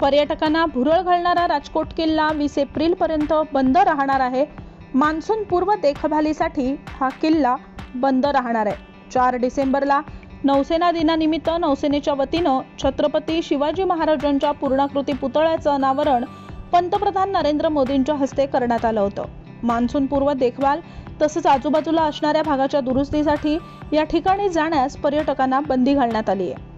पर्यटकांना भुरळ घालणारा राजकोट किल्ला वीस एप्रिलपर्यंत बंद राहणार आहे. मान्सून पूर्व देखभालीसाठी हा किल्ला बंद राहणार आहे. चार डिसेंबरला नौसेना दिनानिमित्त नौसेनेच्या वतीनं छत्रपती शिवाजी महाराजांच्या पूर्णाकृती पुतळ्याचं अनावरण पंतप्रधान नरेंद्र मोदींच्या हस्ते करण्यात आलं होतं. मान्सून पूर्व देखभाल तसंच आजूबाजूला असणाऱ्या भागाच्या दुरुस्तीसाठी या ठिकाणी जाण्यास पर्यटकांना बंदी घालण्यात आली आहे.